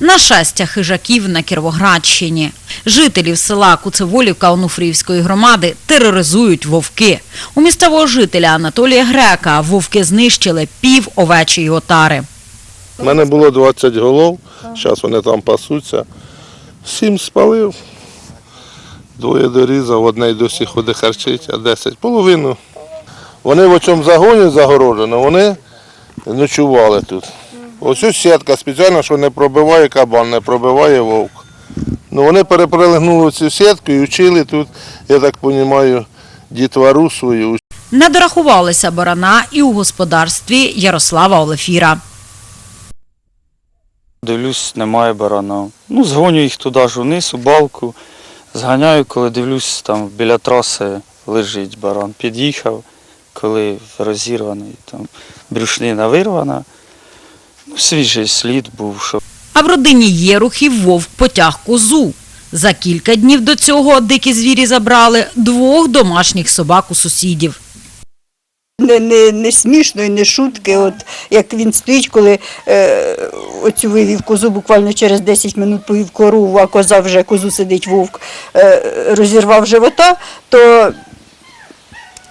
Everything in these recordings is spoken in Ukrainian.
Нашестя хижаків на Кіровоградщині. Жителів села Куцеволівка Онуфріївської громади тероризують вовки. У місцевого жителя Анатолія Грека вовки знищили пів овечої отари. У мене було 20 голов, зараз вони там пасуться. Сім спалив, двоє дорізав, одне й досі ходить харчить, а 10 половину. Вони в цьому загоні загорожено, вони ночували тут. Ось ось сітка спеціально, що не пробиває кабан, не пробиває вовк. Ну, вони переприлигнули цю сітку і вчили тут, я так розумію, дітвору свою. Не дорахувалися барана і у господарстві Ярослава Олефіра. Дивлюсь, немає барана. Ну, згоню їх туди ж вниз, у балку. Зганяю, коли дивлюсь, там біля траси лежить баран. Під'їхав, коли розірваний, там брюшнина вирвана. Свіжий слід був, що А в родині Єрухів вовк потяг козу. За кілька днів до цього дикі звірі забрали двох домашніх собак у сусідів. Не, не, не смішно і не шутки. От як він стоїть, коли е, оцю вивів козу, буквально через 10 минут повів корову, а коза вже козу сидить вовк, е, розірвав живота, то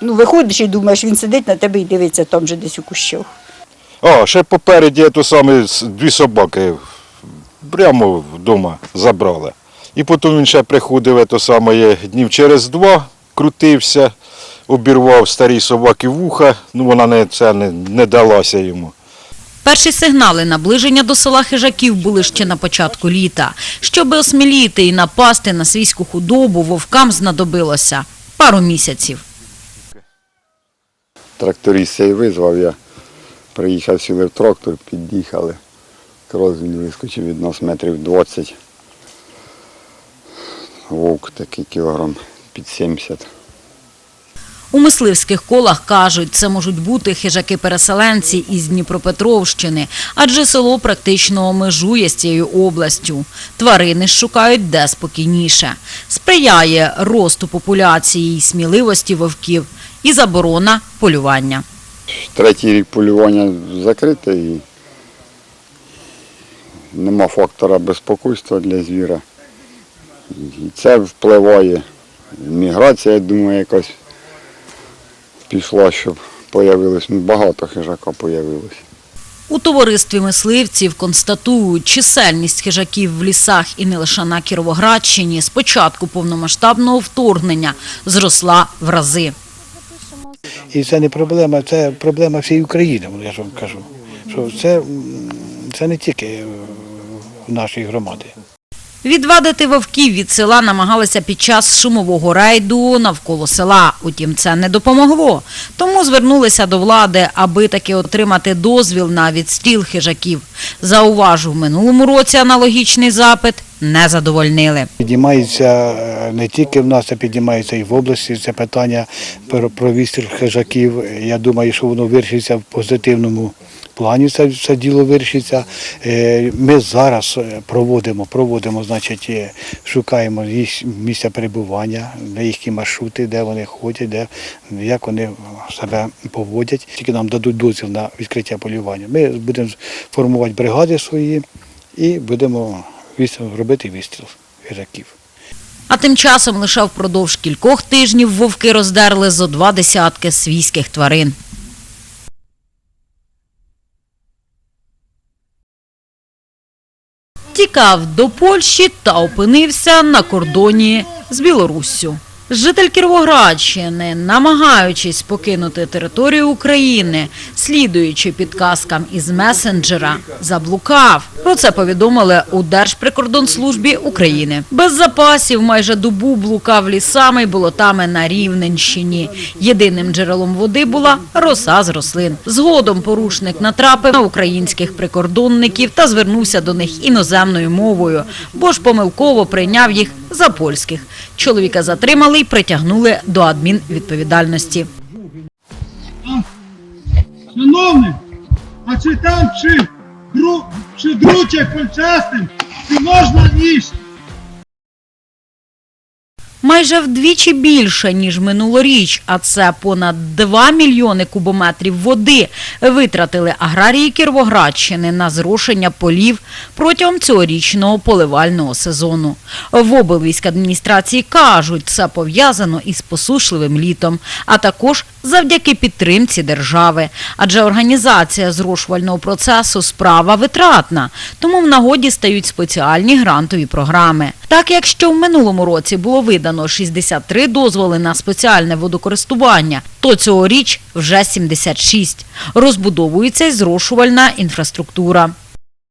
ну, виходиш і думаєш, він сидить на тебе і дивиться там же десь у кущах. А, ще попереді то саме дві собаки прямо вдома забрали. І потім він ще приходив то саме днів через два, крутився, обірвав старій собаки вуха, ну вона не, це не, не далася йому. Перші сигнали наближення до села хижаків були ще на початку літа. Щоби осміліти і напасти на свійську худобу, вовкам знадобилося пару місяців. Тракторист і визвав, я приїхав сюди в трактор, під'їхали. Крос він вискочив від нас метрів 20. Вовк такий кілограм під 70. У мисливських колах кажуть, це можуть бути хижаки-переселенці із Дніпропетровщини, адже село практично межує з цією областю. Тварини шукають де спокійніше. Сприяє росту популяції і сміливості вовків і заборона полювання. Третій рік полювання закрите і нема фактора безпокійства для звіра. І це впливає. Міграція, я думаю, якась пішла, щоб появилось. Ну, багато хижака появилось. У товаристві мисливців констатують, чисельність хижаків в лісах і не лише на Кіровоградщині з початку повномасштабного вторгнення зросла в рази. І це не проблема, це проблема всієї України, я ж вам кажу. Що це, це не тільки е, в нашій громаді. Відвадити вовків від села намагалися під час шумового рейду навколо села. Утім, це не допомогло. Тому звернулися до влади, аби таки отримати дозвіл на відстріл хижаків. Зауважу, в минулому році аналогічний запит не задовольнили. Підіймається е, не тільки в нас, а підіймається і в області це питання про, відстріл хижаків. Я думаю, що воно вирішиться в позитивному плані. Це, це діло вирішиться. Е, Ми зараз е, проводимо, проводимо, значить, шукаємо їх місця перебування, де їхні маршрути, де вони ходять, де як вони себе поводять. Тільки нам дадуть дозвіл на відкриття полювання. Ми будемо формувати бригади свої і будемо відстріл, робити відстріл гіраків. А тим часом лише впродовж кількох тижнів вовки роздерли зо два десятки свійських тварин. Тікав до Польщі та опинився на кордоні з Білоруссю. Житель Кіровоградщини, намагаючись покинути територію України, слідуючи підказкам із месенджера, заблукав. Про це повідомили у Держприкордонслужбі України. Без запасів майже добу блукав лісами й болотами на Рівненщині. Єдиним джерелом води була роса з рослин. Згодом порушник натрапив на українських прикордонників та звернувся до них іноземною мовою, бо ж помилково прийняв їх за польських. Чоловіка затримали й притягнули до адмінвідповідальності. Шановний, а чи там, чи, дру, чи друче кольчастим, чи можна ніж? Майже вдвічі більше, ніж минулоріч, а це понад 2 мільйони кубометрів води витратили аграрії Кіровоградщини на зрошення полів протягом цьогорічного поливального сезону. В облвійськадміністрації кажуть, це пов'язано із посушливим літом, а також завдяки підтримці держави. Адже організація зрошувального процесу справа витратна, тому в нагоді стають спеціальні грантові програми. Так, якщо в минулому році було видано 63 дозволи на спеціальне водокористування, то цьогоріч вже 76. Розбудовується й зрошувальна інфраструктура.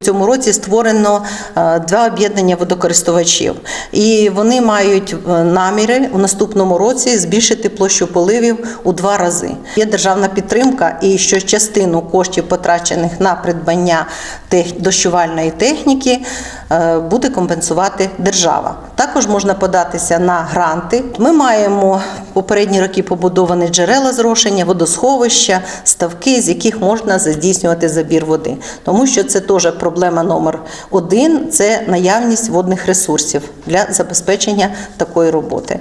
Цьому році створено е, два об'єднання водокористувачів, і вони мають е, наміри у наступному році збільшити площу поливів у два рази. Є державна підтримка, і що частину коштів, потрачених на придбання дощувальної техніки, е, буде компенсувати держава. Також можна податися на гранти. Ми маємо попередні роки побудовані джерела зрошення, водосховища, ставки, з яких можна здійснювати забір води, тому що це теж проблема номер один це наявність водних ресурсів для забезпечення такої роботи.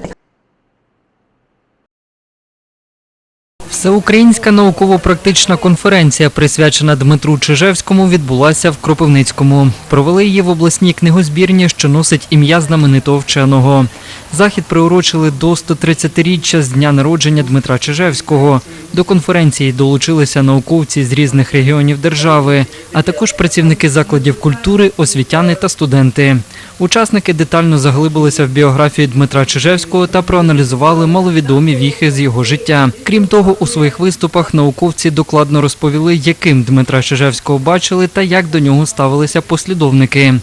Всеукраїнська науково-практична конференція, присвячена Дмитру Чижевському, відбулася в Кропивницькому. Провели її в обласній книгозбірні, що носить ім'я знаменитого вченого. Захід приурочили до 130-річчя з дня народження Дмитра Чижевського. До конференції долучилися науковці з різних регіонів держави, а також працівники закладів культури, освітяни та студенти. Учасники детально заглибилися в біографію Дмитра Чижевського та проаналізували маловідомі віхи з його життя. Крім того, у своїх виступах науковці докладно розповіли, яким Дмитра Чижевського бачили та як до нього ставилися послідовники.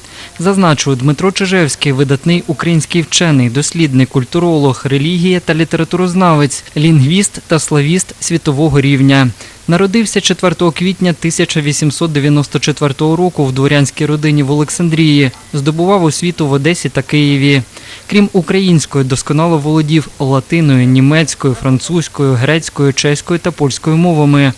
Зазначу, Дмитро Чижевський видатний український вчений, дослідник, культуролог, релігія та літературознавець, лінгвіст та славіст світового рівня. Народився 4 квітня 1894 року в дворянській родині в Олександрії. Здобував освіту в Одесі та Києві. Крім української, досконало володів латиною, німецькою, французькою, грецькою, чеською та польською мовами.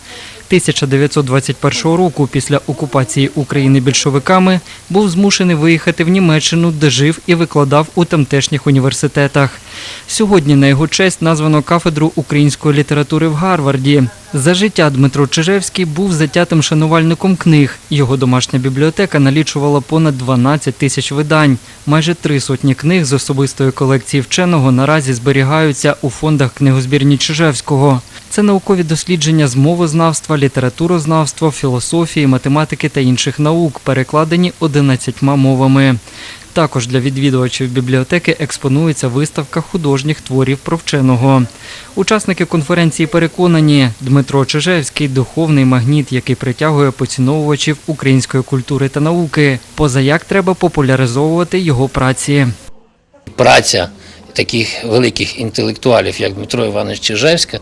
1921 року, після окупації України більшовиками, був змушений виїхати в Німеччину, де жив і викладав у тамтешніх університетах. Сьогодні на його честь названо кафедру української літератури в Гарварді. За життя Дмитро Чижевський був затятим шанувальником книг. Його домашня бібліотека налічувала понад 12 тисяч видань. Майже три сотні книг з особистої колекції вченого наразі зберігаються у фондах книгозбірні Чижевського. Це наукові дослідження з мовознавства, літературознавства, філософії, математики та інших наук, перекладені 11 мовами. Також для відвідувачів бібліотеки експонується виставка художніх творів про вченого. Учасники конференції переконані, Дмитро Чижевський духовний магніт, який притягує поціновувачів української культури та науки. Позаяк треба популяризовувати його праці. праця таких великих інтелектуалів, як Дмитро Іванович Чижевська,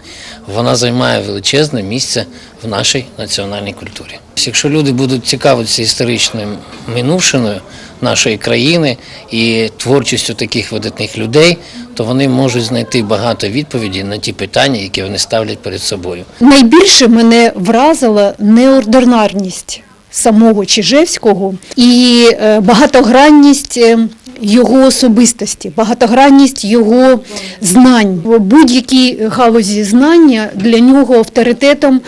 вона займає величезне місце в нашій національній культурі. Якщо люди будуть цікавитися історичною минувшиною нашої країни і творчістю таких видатних людей, то вони можуть знайти багато відповідей на ті питання, які вони ставлять перед собою. Найбільше мене вразила неординарність самого Чижевського і е, багатогранність е, його особистості, багатогранність його знань. В будь-якій галузі знання для нього авторитетом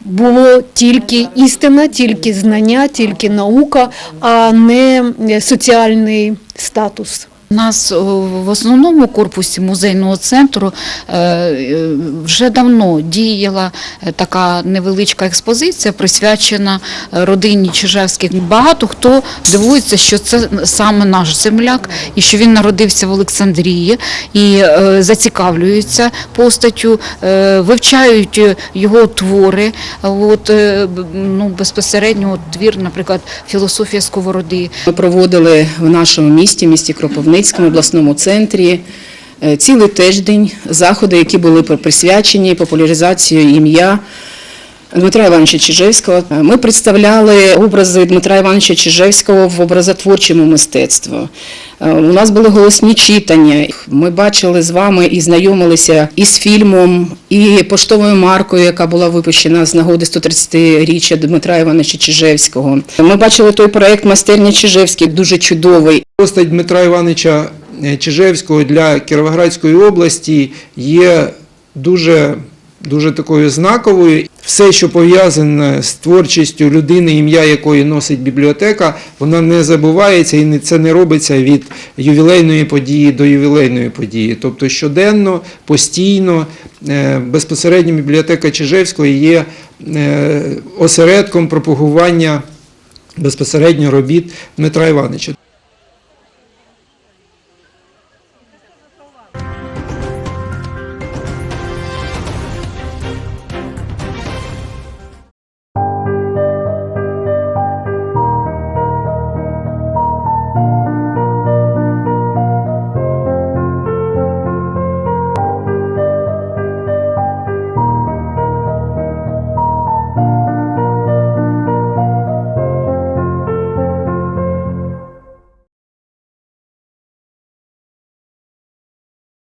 було тільки істина, тільки знання, тільки наука, а не соціальний статус. Нас в основному корпусі музейного центру е, е, вже давно діяла е, така невеличка експозиція, присвячена е, родині Чижевських. Багато хто дивується, що це саме наш земляк, і що він народився в Олександрії, і е, зацікавлюються постаттю, е, вивчають е, його твори. От, е, ну, безпосередньо от твір, наприклад, філософія сковороди. Ми проводили в нашому місті, місті Кропивницькому, обласному центрі е, цілий тиждень заходи, які були присвячені популяризації ім'я Дмитра Івановича Чижевського. Ми представляли образи Дмитра Івановича Чижевського в образотворчому мистецтві. Е, У нас були голосні читання. Ми бачили з вами і знайомилися із фільмом, і поштовою маркою, яка була випущена з нагоди 130-річчя Дмитра Івановича Чижевського. Ми бачили той проект Майстерня Чижевський, дуже чудовий. Постать Дмитра Івановича е, Чижевського для Кіровоградської області є дуже, дуже такою знаковою. Все, що пов'язане з творчістю людини, ім'я якої носить бібліотека, вона не забувається і це не робиться від ювілейної події до ювілейної події. Тобто щоденно, постійно, е, безпосередньо бібліотека Чижевського є е, осередком пропагування безпосередньо робіт Дмитра Івановича.